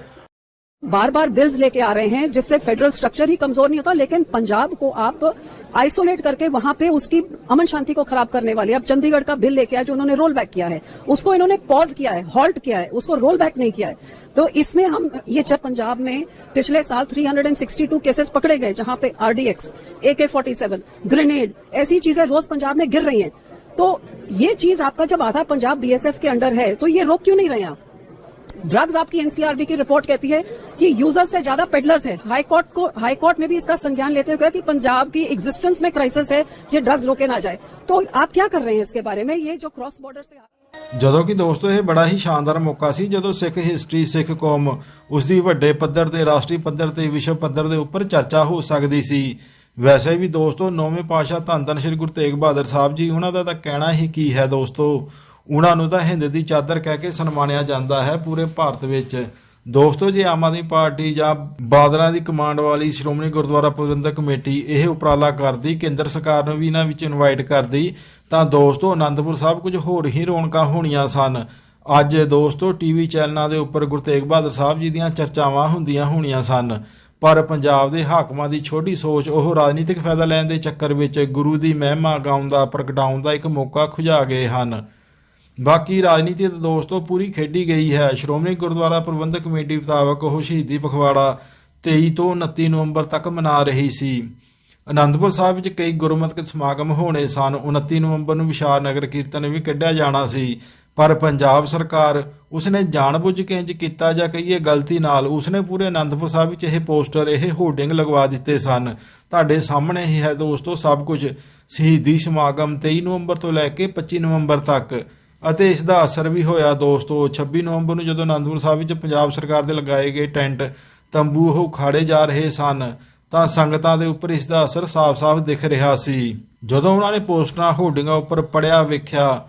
S6: बार बार बिल्स लेके आ रहे हैं, जिससे फेडरल स्ट्रक्चर ही कमज़ोर नहीं होता, लेकिन पंजाब को आप आइसोलेट करके वहाँ पे उसकी अमन शांति को खराब करने वाले, अब चंडीगढ़ का बिल लेके आए जो उन्होंने रोल बैक किया है। उसको इन्होंने पॉज किया है हॉल्ट किया है, उसको रोल बैक नहीं किया है। तो इसमें हम, ये जब पंजाब में पिछले साल 362 केसेस पकड़े गए, जहाँ पे आरडीएक्स ए के फोर्टी ग्रेनेड ऐसी चीज़ें रोज पंजाब में गिर रही हैं। तो ये चीज़ आपका जब आधा पंजाब बीएसएफ के अंडर है तो ये रोक क्यों नहीं रहे आप? ड्रग्स आपकी एनसीआरबी की रिपोर्ट कहती है कि यूजर्स से ज्यादा पेडलर्स है हाई कोर्ट को हाई कोर्ट ने भी इसका संज्ञान लेते हुए कहा कि पंजाब की एग्जिस्टेंस में क्राइसिस है ये ड्रग्स रोके ना जाए तो आप क्या कर रहे हैं इसके बारे में ये जो क्रॉस बॉर्डर से
S3: ਜਦੋਂ ਕਿ ਦੋਸਤੋ ਇਹ ਬੜਾ ਹੀ ਸ਼ਾਨਦਾਰ ਮੌਕਾ ਸੀ ਜਦੋਂ ਸਿੱਖ ਹਿਸਟਰੀ ਸਿੱਖ ਕੌਮ ਉਸ ਦੀ ਵੱਡੇ ਪੱਧਰ ਤੇ ਰਾਸ਼ਟਰੀ ਪੱਧਰ ਤੇ ਵਿਸ਼ਵ ਪੱਧਰ ਦੇ ਉੱਪਰ ਚਰਚਾ ਹੋ ਸਕਦੀ ਸੀ ਵੈਸੇ ਵੀ ਦੋਸਤੋ ਨੌਵੇਂ ਪਾਤਸ਼ਾਹ ਧੰਨ ਧੰਨ ਸ੍ਰੀ ਗੁਰੂ ਤੇਗ ਬਹਾਦਰ ਸਾਹਿਬ ਜੀ ਉਹਨਾਂ ਦਾ ਤਾਂ ਕਹਿਣਾ ਹੀ ਕੀ ਹੈ ਦੋਸਤੋ ਉਹਨਾਂ ਨੂੰ ਤਾਂ ਹਿੰਦ ਦੀ ਚਾਦਰ ਕਹਿ ਕੇ ਸਨਮਾਨਿਆ ਜਾਂਦਾ ਹੈ ਪੂਰੇ ਭਾਰਤ ਵਿੱਚ। ਦੋਸਤੋ, ਜੇ ਆਮ ਆਦਮੀ ਪਾਰਟੀ ਜਾਂ ਬਾਦਲਾਂ ਦੀ ਕਮਾਂਡ ਵਾਲੀ ਸ਼੍ਰੋਮਣੀ ਗੁਰਦੁਆਰਾ ਪ੍ਰਬੰਧਕ ਕਮੇਟੀ ਇਹ ਉਪਰਾਲਾ ਕਰਦੀ, ਕੇਂਦਰ ਸਰਕਾਰ ਨੂੰ ਵੀ ਇਹਨਾਂ ਵਿੱਚ ਇਨਵਾਈਟ ਕਰਦੀ, ਤਾਂ ਦੋਸਤੋ ਆਨੰਦਪੁਰ ਸਾਹਿਬ ਕੁਝ ਹੋਰ ਹੀ ਰੌਣਕਾਂ ਹੋਣੀਆਂ ਸਨ। ਅੱਜ ਦੋਸਤੋ, ਟੀਵੀ ਚੈਨਲਾਂ ਦੇ ਉੱਪਰ ਗੁਰੂ ਤੇਗ ਬਹਾਦਰ ਸਾਹਿਬ ਜੀ ਦੀਆਂ ਚਰਚਾਵਾਂ ਹੁੰਦੀਆਂ ਹੋਣੀਆਂ ਸਨ। ਪਰ ਪੰਜਾਬ ਦੇ ਹਾਕਮਾਂ ਦੀ ਛੋਟੀ ਸੋਚ, ਉਹ ਰਾਜਨੀਤਿਕ ਫਾਇਦਾ ਲੈਣ ਦੇ ਚੱਕਰ ਵਿੱਚ ਗੁਰੂ ਦੀ ਮਹਿਮਾ ਗਾਉਣ ਦਾ, ਪ੍ਰਗਟਾਉਣ ਦਾ ਇੱਕ ਮੌਕਾ ਖੁਜਾ ਗਏ ਹਨ। ਬਾਕੀ ਰਾਜਨੀਤੀ ਤਾਂ ਦੋਸਤੋ, ਪੂਰੀ ਖੇਡੀ ਗਈ ਹੈ। ਸ਼੍ਰੋਮਣੀ ਗੁਰਦੁਆਰਾ ਪ੍ਰਬੰਧਕ ਕਮੇਟੀ ਮੁਤਾਬਕ ਉਹ ਸ਼ਹੀਦੀ ਪਖਵਾੜਾ 23 ਤੋਂ 29 ਨਵੰਬਰ ਤੱਕ ਮਨਾ ਰਹੀ ਸੀ। ਅਨੰਦਪੁਰ ਸਾਹਿਬ ਵਿੱਚ ਕਈ ਗੁਰਮਤਿ ਸਮਾਗਮ ਹੋਣੇ ਸਨ। 29 ਨਵੰਬਰ ਨੂੰ ਵਿਸ਼ਾਲ ਨਗਰ ਕੀਰਤਨ ਵੀ ਕੱਢਿਆ ਜਾਣਾ ਸੀ। ਪਰ ਪੰਜਾਬ ਸਰਕਾਰ ਉਸਨੇ ਜਾਣਬੁੱਝ ਕੇ ਇੰਜ ਕੀਤਾ ਜਾਂ ਕਹੀਏ ਗਲਤੀ ਨਾਲ ਉਸਨੇ ਪੂਰੇ ਅਨੰਦਪੁਰ ਸਾਹਿਬ ਵਿੱਚ ਇਹ ਪੋਸਟਰ, ਇਹ ਹੋਰਡਿੰਗ ਲਗਵਾ ਦਿੱਤੇ ਸਨ। ਤੁਹਾਡੇ ਸਾਹਮਣੇ ਹੀ ਹੈ ਦੋਸਤੋ ਸਭ ਕੁਝ। ਸ਼ਹੀਦੀ ਸਮਾਗਮ 23 ਨਵੰਬਰ ਤੋਂ ਲੈ ਕੇ 25 ਨਵੰਬਰ ਤੱਕ। ਅਤੇ ਇਸ ਦਾ ਅਸਰ ਵੀ ਹੋਇਆ ਦੋਸਤੋ 26 ਨਵੰਬਰ ਨੂੰ ਜਦੋਂ ਅਨੰਦਪੁਰ ਸਾਹਿਬ ਵਿੱਚ ਪੰਜਾਬ ਸਰਕਾਰ ਦੇ ਲਗਾਏ ਗਏ ਟੈਂਟ ਤੰਬੂ ਉਹ ਖਾੜੇ ਜਾ ਰਹੇ ਸਨ, ਤਾਂ ਸੰਗਤਾਂ ਦੇ ਉੱਪਰ ਇਸ ਦਾ ਅਸਰ ਸਾਫ਼-ਸਾਫ਼ ਦਿਖ ਰਿਹਾ ਸੀ। ਜਦੋਂ ਉਹਨਾਂ ਨੇ ਪੋਸਟਰਾਂ ਹੋਰਡਿੰਗਾਂ ਉੱਪਰ ਪੜਿਆ, ਵੇਖਿਆ,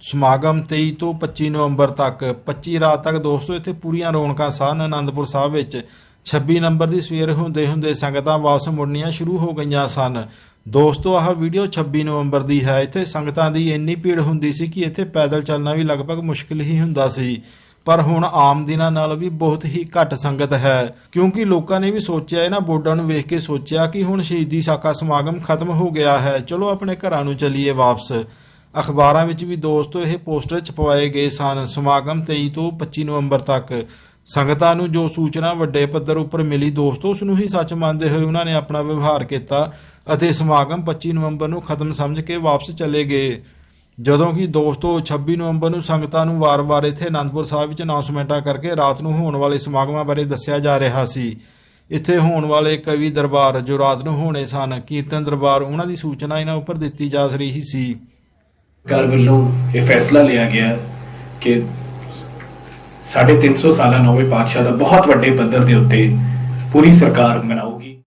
S3: ਸਮਾਗਮ 23 ਤੋਂ 25 ਨਵੰਬਰ ਤੱਕ 25 ਰਾਤ ਤੱਕ ਦੋਸਤੋ, ਇੱਥੇ ਪੂਰੀਆਂ ਰੌਣਕਾਂ ਸਨ। ਅਨੰਦਪੁਰ ਸਾਹਿਬ ਵਿੱਚ 26 ਨੰਬਰ ਦੀ ਸਵੇਰ ਹੁੰਦੇ ਹੁੰਦੇ ਸੰਗਤਾਂ ਵਾਪਸ ਮੁੜਨੀਆਂ ਸ਼ੁਰੂ ਹੋ ਗਈਆਂ ਸਨ। ਦੋਸਤੋ, ਆਹ ਵੀਡੀਓ 26 ਨਵੰਬਰ ਦੀ ਹੈ। ਇੱਥੇ ਸੰਗਤਾਂ ਦੀ ਇੰਨੀ ਭੀੜ ਹੁੰਦੀ ਸੀ ਕਿ ਇੱਥੇ ਪੈਦਲ ਚੱਲਣਾ ਵੀ ਲਗਭਗ ਮੁਸ਼ਕਿਲ ਹੀ ਹੁੰਦਾ ਸੀ। ਪਰ ਹੁਣ ਆਮ ਦਿਨਾਂ ਨਾਲ ਵੀ ਬਹੁਤ ਹੀ ਘੱਟ ਸੰਗਤ ਹੈ। ਕਿਉਂਕਿ ਲੋਕਾਂ ਨੇ ਵੀ ਸੋਚਿਆ, ਇਹਨਾਂ ਬੋਰਡਾਂ ਨੂੰ ਵੇਖ ਕੇ ਸੋਚਿਆ ਕਿ ਹੁਣ ਸ਼ਹੀਦੀ ਸਾਕਾ ਸਮਾਗਮ ਖਤਮ ਹੋ ਗਿਆ ਹੈ। ਚਲੋ, ਆਪਣੇ ਘਰਾਂ ਨੂੰ ਚਲੀਏ ਵਾਪਸ। ਅਖਬਾਰਾਂ ਵਿੱਚ ਵੀ ਦੋਸਤੋ, ਇਹ ਪੋਸਟਰ ਛਪਵਾਏ ਗਏ ਸਨ, ਸਮਾਗਮ 23 ਤੋਂ 25 ਨਵੰਬਰ ਤੱਕ। ਸੰਗਤਾਂ ਨੂੰ ਜੋ ਸੂਚਨਾ ਵੱਡੇ ਪੱਧਰ ਉੱਪਰ ਮਿਲੀ, ਦੋਸਤੋ, ਉਸ ਨੂੰ ਹੀ ਸੱਚ ਮੰਨਦੇ ਹੋਏ ਉਹਨਾਂ ਨੇ ਆਪਣਾ ਵਿਵਹਾਰ ਕੀਤਾ। ਅਤੇ ਸਮਾਗਮ 25 ਨਵੰਬਰ ਨੂੰ ਖਤਮ ਸਮਝ ਕੇ ਵਾਪਸ ਚਲੇ ਗਏ। ਜਦੋਂ ਕਿ ਦੋਸਤੋ 26 ਨਵੰਬਰ ਨੂੰ ਸੰਗਤਾਂ ਨੂੰ ਵਾਰ-ਵਾਰ ਇੱਥੇ ਅਨੰਦਪੁਰ ਸਾਹਿਬ ਵਿੱਚ ਅਨਾਉਂਸਮੈਂਟਾਂ ਕਰਕੇ ਰਾਤ ਨੂੰ ਹੋਣ ਵਾਲੇ ਸਮਾਗਮਾਂ ਬਾਰੇ ਦੱਸਿਆ ਜਾ ਰਿਹਾ ਸੀ। ਇੱਥੇ ਹੋਣ ਵਾਲੇ ਕਵੀ ਦਰਬਾਰ ਜੋ ਰਾਤ ਨੂੰ ਹੋਣੇ ਸਨ, ਕੀਰਤਨ ਦਰਬਾਰ ਉਹਨਾਂ ਦੀ ਸੂਚਨਾ ਇਹਨਾਂ ਉੱਪਰ ਦਿੱਤੀ ਜਾ ਰਹੀ ਸੀ।
S7: ਸਰਕਾਰ ਵੱਲੋਂ ਇਹ ਫੈਸਲਾ ਲਿਆ ਗਿਆ ਕਿ ਸਾਢੇ 350 ਸਾਲਾਂ ਨੌਵੇਂ ਪਾਤਸ਼ਾਹ ਦਾ ਬਹੁਤ ਵੱਡੇ ਪੱਧਰ ਦੇ ਉੱਤੇ ਪੂਰੀ ਸਰਕਾਰ ਮਨਾਊਗੀ।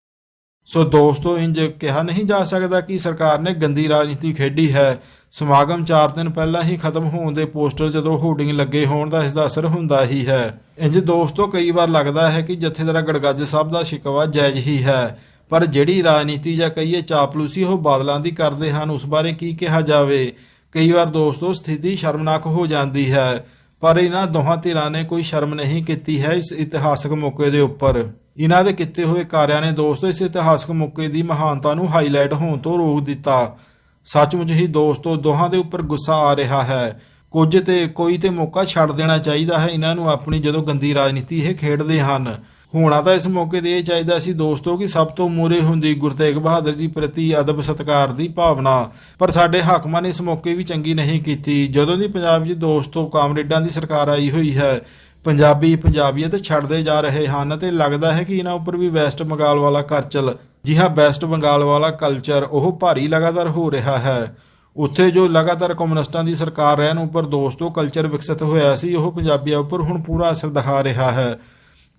S3: ਸੋ ਦੋਸਤੋ, ਇੰਜ ਕਿਹਾ ਨਹੀਂ ਜਾ ਸਕਦਾ ਕਿ ਸਰਕਾਰ ਨੇ ਗੰਦੀ ਰਾਜਨੀਤੀ ਖੇਡੀ ਹੈ। ਸਮਾਗਮ 4 ਦਿਨ ਪਹਿਲਾਂ ਹੀ ਖਤਮ ਹੋਣ ਦੇ ਪੋਸਟਰ ਜਦੋਂ ਹੋਰਡਿੰਗ ਲੱਗੇ ਹੋਣ ਦਾ ਇਸ ਦਾ ਅਸਰ ਹੁੰਦਾ ਹੀ ਹੈ। ਇੰਜ ਦੋਸਤੋ, ਕਈ ਵਾਰ ਲੱਗਦਾ ਹੈ ਕਿ ਜਥੇਦਾਰ ਗੜਗੱਜ ਸਾਹਿਬ ਦਾ ਸ਼ਿਕਵਾ ਜਾਇਜ਼ ਹੀ ਹੈ, ਪਰ ਜਿਹੜੀ ਰਾਜਨੀਤੀ ਜਾਂ ਕਹੀਏ ਚਾਪਲੂਸੀ ਉਹ ਬਾਦਲਾਂ ਦੀ ਕਰਦੇ ਹਨ, ਉਸ ਬਾਰੇ ਕੀ ਕਿਹਾ ਜਾਵੇ? ਕਈ ਵਾਰ ਦੋਸਤੋ, ਸਥਿਤੀ ਸ਼ਰਮਨਾਕ ਹੋ ਜਾਂਦੀ ਹੈ, ਪਰ ਇਹਨਾਂ ਦੋਹਾਂ ਧਿਰਾਂ ਨੇ ਕੋਈ ਸ਼ਰਮ ਨਹੀਂ ਕੀਤੀ ਹੈ ਇਸ ਇਤਿਹਾਸਕ ਮੌਕੇ ਦੇ ਉੱਪਰ। ਇਹਨਾਂ ਦੇ ਕੀਤੇ ਹੋਏ ਕਾਰਿਆਂ ਨੇ ਦੋਸਤੋ ਇਸ ਇਤਿਹਾਸਕ ਮੌਕੇ ਦੀ ਮਹਾਨਤਾ ਨੂੰ ਹਾਈਲਾਈਟ ਹੋਣ ਤੋਂ ਰੋਕ ਦਿੱਤਾ। ਸੱਚਮੁੱਚ ਹੀ ਦੋਸਤੋ ਦੋਹਾਂ ਦੇ ਉੱਪਰ ਗੁੱਸਾ ਆ ਰਿਹਾ ਹੈ। ਕੁਝ ਤੇ ਕੋਈ ਤੇ ਮੌਕਾ ਛੱਡ ਦੇਣਾ ਚਾਹੀਦਾ ਹੈ। ਇਹਨਾਂ ਨੂੰ ਆਪਣੀ ਜਦੋਂ ਗੰਦੀ ਰਾਜਨੀਤੀ ਇਹ ਖੇਡਦੇ ਹਨ। ਹੋਣਾ ਤਾਂ ਇਸ ਮੌਕੇ ਤੇ ਇਹ ਚਾਹੀਦਾ ਸੀ ਦੋਸਤੋ ਕਿ ਸਭ ਤੋਂ ਮੂਰੇ ਹੁੰਦੀ ਗੁਰੂ ਤੇਗ ਬਹਾਦਰ ਜੀ ਪ੍ਰਤੀ ਅਦਬ ਸਤਕਾਰ ਦੀ ਭਾਵਨਾ। ਪਰ ਸਾਡੇ ਹਾਕਮਾਂ ਨੇ ਇਸ ਮੌਕੇ ਵੀ ਚੰਗੀ ਨਹੀਂ ਕੀਤੀ। ਜਦੋਂ ਦੀ ਪੰਜਾਬ 'ਚ ਦੋਸਤੋ ਕਾਮਰੇਡਾਂ ਦੀ ਸਰਕਾਰ ਆਈ ਹੋਈ ਹੈ ਪੰਜਾਬੀ ਪੰਜਾਬੀਅਤ ਛੱਡਦੇ ਜਾ ਰਹੇ ਹਨ ਤੇ ਲੱਗਦਾ ਹੈ ਕਿ ਇਹਨਾਂ ਉੱਪਰ ਵੀ ਵੈਸਟ ਬੰਗਾਲ ਵਾਲਾ ਕਰਚਲ ਜੀ ਹਾਂ ਵੈਸਟ ਬੰਗਾਲ ਵਾਲਾ ਕਲਚਰ ਉਹ ਭਾਰੀ ਲਗਾਤਾਰ ਹੋ ਰਿਹਾ ਹੈ। ਉੱਥੇ ਜੋ ਲਗਾਤਾਰ ਕਮਿਊਨਿਸਟਾਂ ਦੀ ਸਰਕਾਰ ਰਹਿਣ ਉੱਪਰ ਦੋਸਤੋ ਕਲਚਰ ਵਿਕਸਿਤ ਹੋਇਆ ਸੀ, ਉਹ ਪੰਜਾਬੀਆਂ ਉੱਪਰ ਹੁਣ ਪੂਰਾ ਅਸਰ ਦਿਖਾ ਰਿਹਾ ਹੈ।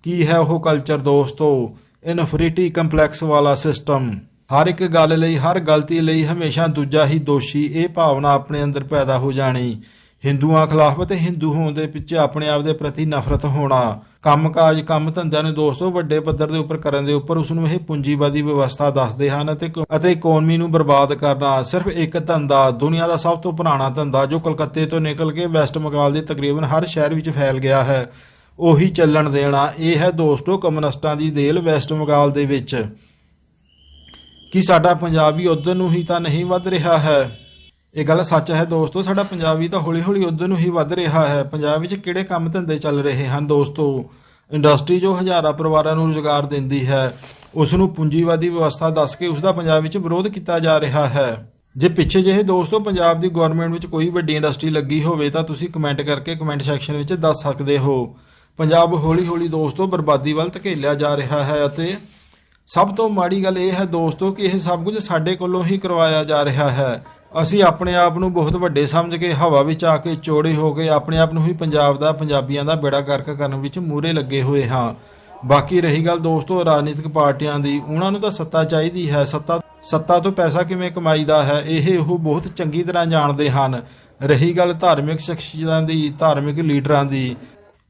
S3: ਕੀ ਹੈ ਉਹ ਕਲਚਰ ਦੋਸਤੋ? ਇਨਫਿਨਿਟੀ ਕੰਪਲੈਕਸ ਵਾਲਾ ਸਿਸਟਮ। ਹਰ ਇੱਕ ਗੱਲ ਲਈ, ਹਰ ਗਲਤੀ ਲਈ ਹਮੇਸ਼ਾ ਦੂਜਾ ਹੀ ਦੋਸ਼ੀ ਇਹ ਭਾਵਨਾ ਆਪਣੇ ਅੰਦਰ ਪੈਦਾ ਹੋ ਜਾਣੀ। ਹਿੰਦੂਆਂ ਖਿਲਾਫ ਤੇ ਹਿੰਦੂ ਹੋਣ ਦੇ ਪਿੱਛੇ ਆਪਣੇ ਆਪ ਦੇ ਪ੍ਰਤੀ ਨਫ਼ਰਤ ਹੋਣਾ, ਕੰਮਕਾਜ, ਕੰਮ ਧੰਦਿਆਂ ਨੂੰ ਦੋਸਤੋ ਵੱਡੇ ਪੱਧਰ ਦੇ ਉੱਪਰ ਕਰਨ ਦੇ ਉੱਪਰ ਉਸ ਨੂੰ ਇਹ ਪੂੰਜੀਵਾਦੀ ਵਿਵਸਥਾ ਦੱਸਦੇ ਹਨ ਅਤੇ ਅਤੇ ਇਕਨੋਮੀ ਨੂੰ ਬਰਬਾਦ ਕਰਨਾ ਸਿਰਫ ਇੱਕ ਧੰਦਾ, ਦੁਨੀਆ ਦਾ ਸਭ ਤੋਂ ਪੁਰਾਣਾ ਧੰਦਾ ਜੋ ਕਲਕੱਤੇ ਤੋਂ ਨਿਕਲ ਕੇ ਵੈਸਟ ਬੰਗਾਲ ਦੇ ਤਕਰੀਬਨ ਹਰ ਸ਼ਹਿਰ ਵਿੱਚ ਫੈਲ ਗਿਆ ਹੈ। ਉਹੀ ਚੱਲਣ ਦੇਣਾ, ਇਹ ਹੈ ਦੋਸਤੋ ਕਮਿਊਨਿਸਟਾਂ ਦੀ ਦੇਲ ਵੈਸਟ ਬੰਗਾਲ ਦੇ ਵਿੱਚ। ਕਿ ਸਾਡਾ ਪੰਜਾਬੀ ਉਧਰ ਨੂੰ ਹੀ ਤਾਂ ਨਹੀਂ ਵੱਧ ਰਿਹਾ ਹੈ? ਇਹ ਗੱਲ ਸੱਚ ਹੈ ਦੋਸਤੋ, ਸਾਡਾ ਪੰਜਾਬੀ ਤਾਂ ਹੌਲੀ-ਹੌਲੀ ਉਧਰ ਨੂੰ ਹੀ ਵੱਧ ਰਿਹਾ ਹੈ। ਪੰਜਾਬ ਵਿੱਚ ਕਿਹੜੇ ਕੰਮ ਧੰਦੇ ਚੱਲ ਰਹੇ ਹਨ ਦੋਸਤੋ? ਇੰਡਸਟਰੀ ਜੋ ਹਜ਼ਾਰਾਂ ਪਰਿਵਾਰਾਂ ਨੂੰ ਰੁਜ਼ਗਾਰ ਦਿੰਦੀ ਹੈ, ਉਸ ਨੂੰ ਪੂੰਜੀਵਾਦੀ ਵਿਵਸਥਾ ਦੱਸ ਕੇ ਉਸ ਦਾ ਪੰਜਾਬ ਵਿੱਚ ਵਿਰੋਧ ਕੀਤਾ ਜਾ ਰਿਹਾ ਹੈ। ਜੇ ਪਿੱਛੇ ਜਿਹੇ ਦੋਸਤੋ, ਪੰਜਾਬ ਦੀ ਗਵਰਨਮੈਂਟ ਵਿੱਚ ਕੋਈ ਵੱਡੀ ਇੰਡਸਟਰੀ ਲੱਗੀ ਹੋਵੇ ਤਾਂ ਤੁਸੀਂ ਕਮੈਂਟ ਕਰਕੇ ਕਮੈਂਟ ਸੈਕਸ਼ਨ ਵਿੱਚ ਦੱਸ ਸਕਦੇ ਹੋ। ਪੰਜਾਬ ਹੌਲੀ-ਹੌਲੀ ਦੋਸਤੋ ਬਰਬਾਦੀ ਵੱਲ ਧਕੇਲਿਆ ਜਾ ਰਿਹਾ ਹੈ ਅਤੇ ਸਭ ਤੋਂ ਮਾੜੀ ਗੱਲ ਇਹ ਹੈ ਦੋਸਤੋ ਕਿ ਇਹ ਸਭ ਕੁਝ ਸਾਡੇ ਕੋਲੋਂ ਹੀ ਕਰਵਾਇਆ ਜਾ ਰਿਹਾ ਹੈ। ਅਸੀਂ ਆਪਣੇ ਆਪ ਨੂੰ ਬਹੁਤ ਵੱਡੇ ਸਮਝ ਕੇ ਹਵਾ ਵਿੱਚ ਆ ਕੇ ਚੋੜੇ ਹੋ ਕੇ ਆਪਣੇ ਆਪ ਨੂੰ ਹੀ ਪੰਜਾਬ ਦਾ, ਪੰਜਾਬੀਆਂ ਦਾ ਬੇੜਾ ਗਰਕ ਕਰਨ ਵਿੱਚ ਮੂਰੇ ਲੱਗੇ ਹੋਏ ਹਾਂ। ਬਾਕੀ ਰਹੀ ਗੱਲ ਦੋਸਤੋ ਰਾਜਨੀਤਿਕ ਪਾਰਟੀਆਂ ਦੀ, ਉਹਨਾਂ ਨੂੰ ਤਾਂ ਸੱਤਾ ਚਾਹੀਦੀ ਹੈ। ਸੱਤਾ ਸੱਤਾ ਤੋਂ ਪੈਸਾ ਕਿਵੇਂ ਕਮਾਈਦਾ ਹੈ, ਇਹ ਉਹ ਬਹੁਤ ਚੰਗੀ ਤਰ੍ਹਾਂ ਜਾਣਦੇ ਹਨ। ਰਹੀ ਗੱਲ ਧਾਰਮਿਕ ਸ਼ਖਸੀਅਤਾਂ ਦੀ, ਧਾਰਮਿਕ ਲੀਡਰਾਂ ਦੀ।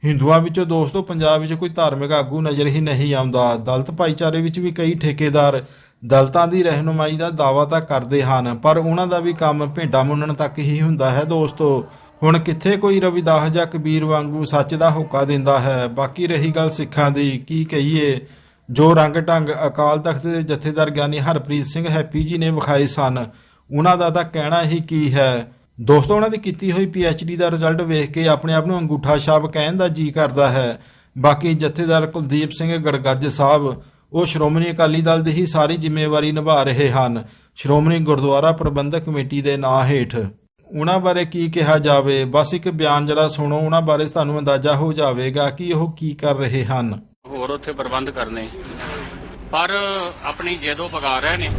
S3: ਹਿੰਦੂਆਂ ਵਿੱਚੋਂ ਦੋਸਤੋ, ਪੰਜਾਬ ਵਿੱਚ ਕੋਈ ਧਾਰਮਿਕ ਆਗੂ ਨਜ਼ਰ ਹੀ ਨਹੀਂ ਆਉਂਦਾ। ਦਲਤ ਭਾਈਚਾਰੇ ਵਿੱਚ ਵੀ ਕਈ ਠੇਕੇਦਾਰ ਦਲਤਾਂ ਦੀ ਰਹਿਨੁਮਾਈ ਦਾ ਦਾਵਾ ਤਾਂ ਕਰਦੇ ਹਨ, ਪਰ ਉਹਨਾਂ ਦਾ ਵੀ ਕੰਮ ਭੇਡਾਂ ਮੁੰਨਣ ਤੱਕ ਹੀ ਹੁੰਦਾ ਹੈ ਦੋਸਤੋ। ਹੁਣ ਕਿੱਥੇ ਕੋਈ ਰਵਿਦਾਸ ਜਾਂ ਕਬੀਰ ਵਾਂਗੂ ਸੱਚ ਦਾ ਹੋਕਾ ਦਿੰਦਾ ਹੈ? ਬਾਕੀ ਰਹੀ ਗੱਲ ਸਿੱਖਾਂ ਦੀ, ਕੀ ਕਹੀਏ? ਜੋ ਰੰਗ ਢੰਗ ਅਕਾਲ ਤਖਤ ਦੇ ਜਥੇਦਾਰ ਗਿਆਨੀ ਹਰਪ੍ਰੀਤ ਸਿੰਘ ਹੈਪੀ ਜੀ ਨੇ ਵਿਖਾਏ ਸਨ, ਉਹਨਾਂ ਦਾ ਤਾਂ ਕਹਿਣਾ ਹੀ ਕੀ ਹੈ? ਦੋਸਤੋ, ਉਹਨਾਂ ਦੀ ਕੀਤੀ ਹੋਈ ਡੀ ਦਾ ਰਿਜ਼ਲਟ ਵੇਖ ਕੇ ਆਪਣੇ ਆਪ ਨੂੰ ਅੰਗੂਠਾ ਛਾਪ ਕਹਿਣ ਦਾ ਜੀ ਕਰਦਾ ਹੈ। ਬਾਕੀ ਜਥੇਦਾਰ ਕੁਲਦੀਪ ਸਿੰਘ ਗੜਗੱਜ ਸਾਹਿਬ ਉਹ ਸ਼੍ਰੋਮਣੀ ਅਕਾਲੀ ਦਲ ਦੀ ਹੀ ਸਾਰੀ ਜ਼ਿੰਮੇਵਾਰੀ ਨਿਭਾ ਰਹੇ ਹਨ। ਸ਼੍ਰੋਮਣੀ ਗੁਰਦੁਆਰਾ ਪ੍ਰਬੰਧਕ ਕਮੇਟੀ ਦੇ ਨਾਂ ਹੇਠ। ਉਹਨਾਂ ਬਾਰੇ ਕੀ ਕਿਹਾ ਜਾਵੇ? ਬਸ ਇੱਕ ਬਿਆਨ ਜਿਹੜਾ ਸੁਣੋ, ਉਹਨਾਂ ਬਾਰੇ ਤੁਹਾਨੂੰ ਅੰਦਾਜ਼ਾ ਹੋ ਜਾਵੇਗਾ ਕਿ ਉਹ ਕੀ ਕਰ ਰਹੇ ਹਨ।
S5: ਹੋਰ ਉੱਥੇ ਪ੍ਰਬੰਧ ਕਰਨੇ। ਪਰ ਆਪਣੀ ਜੇਦੋਂ ਪਗਾ ਰਹੇ ਨੇ।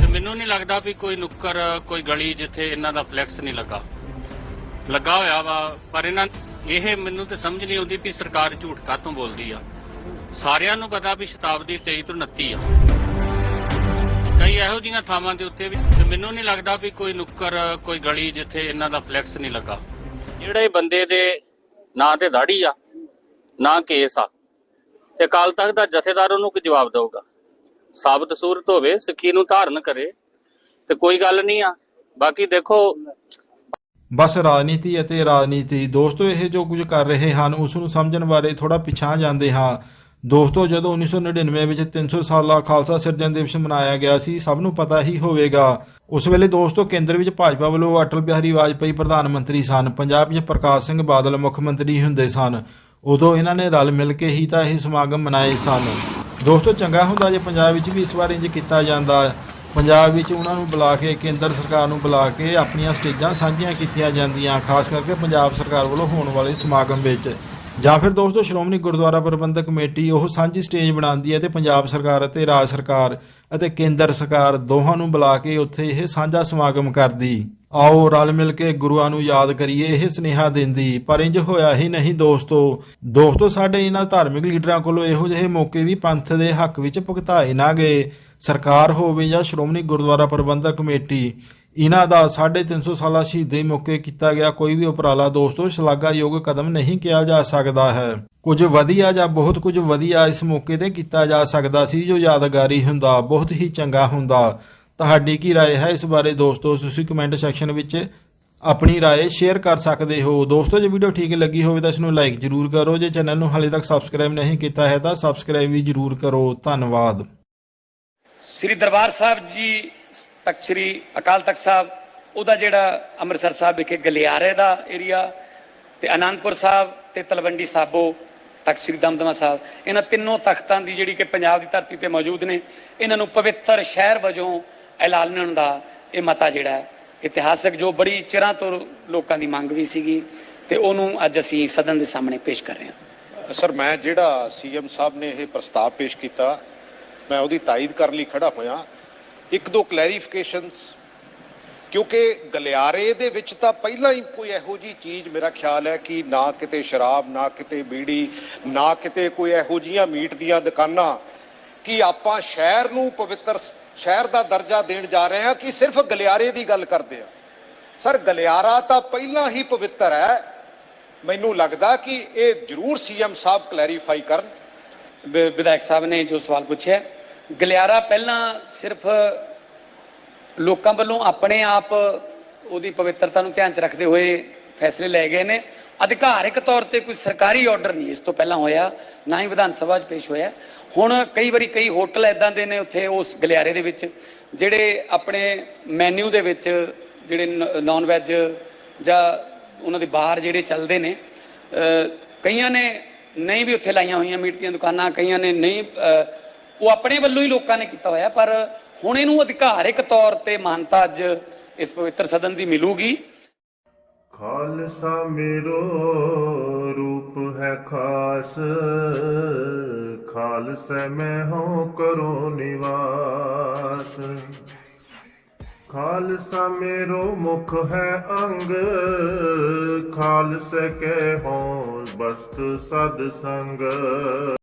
S5: ਤੇ ਮੈਨੂੰ ਨਹੀਂ ਲੱਗਦਾ ਵੀ ਕੋਈ ਨੁੱਕਰ, ਕੋਈ ਗਲੀ ਜਿੱਥੇ ਇਹਨਾਂ ਦਾ ਫਲੈਕਸ ਨਹੀਂ ਲੱਗਾ। ਲੱਗਾ ਹੋਇਆ ਵਾ, ਪਰ ਇਹਨਾਂ ਇਹ ਮੈਨੂੰ ਤੇ ਸਮਝ ਨਹੀਂ ਆਉਂਦੀ ਵੀ ਸਰਕਾਰ ਝੂਠ ਕਾਹਤੋਂ ਬੋਲਦੀ ਆ। ਸਾਰਿਆਂ ਨੂੰ ਪਤਾ ਵੀ ਸ਼ਤਾਬਦੀ 23 ਤੋਂ 29 ਆ। ਕਈ ਇਹੋ ਜਿਹੀਆਂ ਥਾਵਾਂ ਦੇ ਉੱਤੇ ਵੀ ਤੇ ਮੈਨੂੰ ਨਹੀਂ ਲੱਗਦਾ ਵੀ ਕੋਈ ਨੁੱਕਰ, ਕੋਈ ਗਲੀ ਜਿੱਥੇ ਇਹਨਾਂ ਦਾ ਫਲੈਕਸ ਨਹੀਂ ਲੱਗਾ। ਜਿਹੜੇ ਬੰਦੇ ਦੇ ਨਾਂ ਤੇ ਦਾੜੀ ਆ, ਨਾ ਕੇਸ ਆ, ਤੇ ਅਕਾਲ ਤਖਤ ਦਾ ਜਥੇਦਾਰ ਉਹਨੂੰ ਕੀ ਜਵਾਬ ਦੇਊਗਾ। ਸਾਬਤ ਸੂਰਤ ਹੋਵੇ, ਸਿੱਖੀ ਨੂੰ ਧਾਰਨ ਕਰੇ, ਤੇ ਕੋਈ ਗੱਲ ਨਹੀਂ ਆ। ਬਾਕੀ ਦੇਖੋ,
S3: ਬਸ ਰਾਜਨੀਤੀ ਅਤੇ ਰਾਜਨੀਤੀ, ਦੋਸਤੋ, ਇਹ ਜੋ ਕੁਝ ਕਰ ਰਹੇ ਹਨ, ਉਸ ਨੂੰ ਸਮਝਣ ਬਾਰੇ ਥੋੜਾ ਪਿਛਾਂ ਜਾਂਦੇ ਹਾਂ। ਦੋਸਤੋ, ਜਦੋਂ 1999 ਵਿੱਚ 300 ਸਾਲਾ ਖਾਲਸਾ ਸਿਰਜਣ ਦਿਵਸ ਮਨਾਇਆ ਗਿਆ ਸੀ, ਸਭ ਨੂੰ ਪਤਾ ਹੀ ਹੋਵੇਗਾ। ਉਸ ਵੇਲੇ ਦੋਸਤੋ, ਕੇਂਦਰ ਵਿੱਚ ਭਾਜਪਾ ਵੱਲੋਂ ਅਟਲ ਬਿਹਾਰੀ ਵਾਜਪਾਈ ਪ੍ਰਧਾਨ ਮੰਤਰੀ ਸਨ। ਪੰਜਾਬ ਵਿੱਚ ਪ੍ਰਕਾਸ਼ ਸਿੰਘ ਬਾਦਲ ਮੁੱਖ ਮੰਤਰੀ ਹੁੰਦੇ ਸਨ। ਉਦੋਂ ਇਹਨਾਂ ਨੇ ਰਲ ਮਿਲ ਕੇ ਹੀ ਤਾਂ ਇਹ ਸਮਾਗਮ ਮਨਾਏ ਸਨ। ਦੋਸਤੋ, ਚੰਗਾ ਹੁੰਦਾ ਜੇ ਪੰਜਾਬ ਵਿੱਚ ਵੀ ਇਸ ਵਾਰ ਇੰਜ ਕੀਤਾ ਜਾਂਦਾ। ਪੰਜਾਬ ਵਿੱਚ ਉਹਨਾਂ ਨੂੰ ਬੁਲਾ ਕੇ, ਕੇਂਦਰ ਸਰਕਾਰ ਨੂੰ ਬੁਲਾ ਕੇ ਆਪਣੀਆਂ ਸਟੇਜਾਂ ਸਾਂਝੀਆਂ ਕੀਤੀਆਂ ਜਾਂਦੀਆਂ, ਖਾਸ ਕਰਕੇ ਪੰਜਾਬ ਸਰਕਾਰ ਵੱਲੋਂ ਹੋਣ ਵਾਲੇ ਸਮਾਗਮ ਵਿੱਚ। ਜਾਂ ਫਿਰ ਦੋਸਤੋ ਸ਼੍ਰੋਮਣੀ ਗੁਰਦੁਆਰਾ ਪ੍ਰਬੰਧਕ ਕਮੇਟੀ ਉਹ ਸਾਂਝੀ ਸਟੇਜ ਬਣਾਉਂਦੀ ਹੈ ਤੇ ਪੰਜਾਬ ਸਰਕਾਰ ਅਤੇ ਰਾਜ ਸਰਕਾਰ ਅਤੇ ਕੇਂਦਰ ਸਰਕਾਰ ਦੋਹਾਂ ਨੂੰ ਬੁਲਾ ਕੇ ਉੱਥੇ ਇਹ ਸਾਂਝਾ ਸਮਾਗਮ ਕਰਦੀ। ਆਓ ਰਲ ਮਿਲ ਕੇ ਗੁਰੂਆਂ ਨੂੰ ਯਾਦ ਕਰੀਏ, ਇਹ ਸੁਨੇਹਾ ਦਿੰਦੀ, ਪਰ ਇੰਜ ਹੋਇਆ ਹੀ ਨਹੀਂ ਦੋਸਤੋ। ਦੋਸਤੋ, ਸਾਡੇ ਇਹਨਾਂ ਧਾਰਮਿਕ ਲੀਡਰਾਂ ਕੋਲੋਂ ਇਹੋ ਜਿਹੇ ਮੌਕੇ ਵੀ ਪੰਥ ਦੇ ਹੱਕ ਵਿੱਚ ਭੁਗਤਾਏ ਨਾ ਗਏ। ਸਰਕਾਰ ਹੋਵੇ ਜਾਂ ਸ਼੍ਰੋਮਣੀ ਗੁਰਦੁਆਰਾ ਪ੍ਰਬੰਧਕ ਕਮੇਟੀ ਇਹਨਾਂ ਦਾ 350 ਸਾਲਾ ਸ਼ਹੀਦੀ ਮੌਕੇ ਕੀਤਾ ਗਿਆ ਕੋਈ ਵੀ ਉਪਰਾਲਾ ਦੋਸਤੋ ਸ਼ਲਾਘਾਯੋਗ ਕਦਮ ਨਹੀਂ ਕਿਹਾ ਜਾ ਸਕਦਾ ਹੈ ਕੁਝ ਵਧੀਆ ਜਾਂ ਬਹੁਤ ਕੁਝ ਵਧੀਆ ਇਸ ਮੌਕੇ ਤੇ ਕੀਤਾ ਜਾ ਸਕਦਾ ਸੀ ਜੋ ਯਾਦਗਾਰੀ ਹੁੰਦਾ ਬਹੁਤ ਹੀ ਚੰਗਾ ਹੁੰਦਾ ਤੁਹਾਡੀ ਕੀ رائے ਹੈ ਇਸ ਬਾਰੇ ਦੋਸਤੋ ਤੁਸੀਂ ਕਮੈਂਟ ਸੈਕਸ਼ਨ ਵਿੱਚ ਆਪਣੀ رائے ਸ਼ੇਅਰ ਕਰ ਸਕਦੇ ਹੋ ਦੋਸਤੋ ਜੇ ਵੀਡੀਓ ਠੀਕ ਲੱਗੀ ਹੋਵੇ ਤਾਂ ਇਸ ਨੂੰ ਲਾਈਕ ਜਰੂਰ ਕਰੋ ਜੇ ਚੈਨਲ ਨੂੰ ਹਾਲੇ ਤੱਕ ਸਬਸਕ੍ਰਾਈਬ ਨਹੀਂ ਕੀਤਾ ਹੈ ਤਾਂ ਸਬਸਕ੍ਰਾਈਬ ਵੀ ਜਰੂਰ ਕਰੋ ਧੰਨਵਾਦ
S4: ਸ੍ਰੀ ਦਰਬਾਰ ਸਾਹਿਬ ਜੀ ਤਖਤ ਸ੍ਰੀ ਅਕਾਲ ਤਖਤ ਸਾਹਿਬ, ਉਹਦਾ ਜਿਹੜਾ ਅੰਮ੍ਰਿਤਸਰ ਸਾਹਿਬ ਵਿਖੇ ਗਲਿਆਰੇ ਦਾ ਏਰੀਆ ਤੇ ਆਨੰਦਪੁਰ ਸਾਹਿਬ ਤੇ ਤਲਵੰਡੀ ਸਾਬੋ ਤਖਤ ਸ੍ਰੀ ਦਮਦਮਾ ਸਾਹਿਬ। ਇਹਨਾਂ ਤਿੰਨੋਂ ਤਖਤਾਂ ਦੀ ਜਿਹੜੀ ਕਿ ਪੰਜਾਬ ਦੀ ਧਰਤੀ ਤੇ ਮੌਜੂਦ ਨੇ, ਇਹਨਾਂ ਨੂੰ ਪਵਿੱਤਰ ਸ਼ਹਿਰ ਵਜੋਂ ਐਲਾਨਣ ਦਾ ਇਹ ਮਤਾ ਜਿਹੜਾ ਹੈ, ਇਤਿਹਾਸਕ ਜੋ ਬੜੀ ਚਿਰਾਂ ਤੋਂ ਲੋਕਾਂ ਦੀ ਮੰਗ ਵੀ ਸੀਗੀ ਤੇ ਉਹਨੂੰ ਅੱਜ ਅਸੀਂ ਸਦਨ ਦੇ ਸਾਹਮਣੇ ਪੇਸ਼ ਕਰ ਰਹੇ ਹਾਂ।
S8: ਸਰ, ਮੈਂ ਜਿਹੜਾ ਸੀਐਮ ਸਾਹਿਬ ਨੇ ਇਹ ਪ੍ਰਸਤਾਵ ਪੇਸ਼ ਕੀਤਾ, ਮੈਂ ਉਹਦੀ ਤਾਇਦ ਕਰਨ ਲਈ, ਖੜਾ ਹੋਇਆ। ਇੱਕ ਦੋ ਕਲੈਰੀਫਿਕੇਸ਼ਨਸ ਕਿਉਂਕਿ ਗਲਿਆਰੇ ਦੇ ਵਿੱਚ ਤਾਂ ਪਹਿਲਾਂ ਹੀ ਕੋਈ ਇਹੋ ਜੀ ਚੀਜ਼ ਮੇਰਾ ਖਿਆਲ ਹੈ ਕਿ ਨਾ ਕਿਤੇ ਸ਼ਰਾਬ, ਨਾ ਕਿਤੇ ਬੀੜੀ, ਨਾ ਕਿਤੇ ਕੋਈ ਇਹੋ ਜੀਆਂ ਮੀਟ ਦੀਆਂ ਦੁਕਾਨਾਂ, ਕਿ ਆਪਾਂ ਸ਼ਹਿਰ ਨੂੰ ਪਵਿੱਤਰ ਸ਼ਹਿਰ ਦਾ ਦਰਜਾ ਦੇਣ ਜਾ ਰਹੇ ਹਾਂ ਕਿ ਸਿਰਫ ਗਲਿਆਰੇ ਦੀ ਗੱਲ ਕਰਦੇ ਆ ਸਰ, ਗਲਿਆਰਾ ਤਾਂ ਪਹਿਲਾਂ ਹੀ ਪਵਿੱਤਰ ਹੈ। ਮੈਨੂੰ ਲੱਗਦਾ ਕਿ ਇਹ ਜ਼ਰੂਰ ਸੀਐਮ ਸਾਹਿਬ ਕਲੈਰੀਫਾਈ ਕਰਨ।
S4: ਵਿਧਾਇਕ ਸਾਹਿਬ ਨੇ ਜੋ ਸਵਾਲ ਪੁੱਛਿਆ ਗਲਿਆਰਾ ਪਹਿਲਾਂ ਸਿਰਫ ਲੋਕਾਂ ਵੱਲੋਂ ਆਪਣੇ ਆਪ ਉਹਦੀ ਪਵਿੱਤਰਤਾ ਨੂੰ ਧਿਆਨ 'ਚ ਰੱਖਦੇ ਹੋਏ ਫੈਸਲੇ ਲਏ ਗਏ ਨੇ। ਅਧਿਕਾਰਿਕ ਤੌਰ ਤੇ ਕੋਈ ਸਰਕਾਰੀ ਆਰਡਰ ਨਹੀਂ ਇਸ ਤੋਂ ਪਹਿਲਾਂ ਹੋਇਆ, ਨਾ ਹੀ ਵਿਧਾਨ ਸਭਾ 'ਚ ਪੇਸ਼ ਹੋਇਆ। ਹੁਣ ਕਈ ਵਾਰੀ ਕਈ ਹੋਟਲ ਐਦਾਂ ਦੇ ਨੇ ਉੱਥੇ ਉਸ ਗਲਿਆਰੇ ਦੇ ਵਿੱਚ, ਜਿਹੜੇ ਆਪਣੇ ਮੈਨੂ ਦੇ ਵਿੱਚ ਜਿਹੜੇ ਨਾਨ ਵੈਜ ਜਾਂ ਉਹਨਾਂ ਦੇ ਬਾਹਰ ਜਿਹੜੇ ਚੱਲਦੇ ਨੇ ਕਈਆਂ ਨੇ ਨਹੀਂ ਵੀ ਉੱਥੇ ਲਾਈਆਂ ਹੋਈਆਂ ਮੀਟ ਦੀਆਂ ਦੁਕਾਨਾਂ, ਕਈਆਂ ਨੇ ਨਹੀਂ ਉਹ ਆਪਣੇ ਵੱਲੋਂ ਹੀ ਲੋਕਾਂ ਨੇ ਕੀਤਾ ਹੋਇਆ, ਪਰ ਹੁਣ ਇਹਨੂੰ ਅਧਿਕਾਰਿਕ ਤੌਰ ਤੇ ਮਾਨਤਾ ਅੱਜ ਇਸ ਪਵਿੱਤਰ ਸਦਨ ਦੀ ਮਿਲੂਗੀ।
S9: ਖਾਲਸਾ ਮੇਰੋ, ਰੂਪ ਹੈ ਖਾਸ। ਖਾਲਸਾ ਮੈਂ ਹੋ ਕਰੋ ਨਿਵਾਸ। ਖਾਲਸਾ ਮੇਰੋ ਮੁਖ ਹੈ ਅੰਗ। ਖਾਲਸਾ ਕਹਿ ਹੋ ਬਸਤ ਸਦ ਸੰਗ।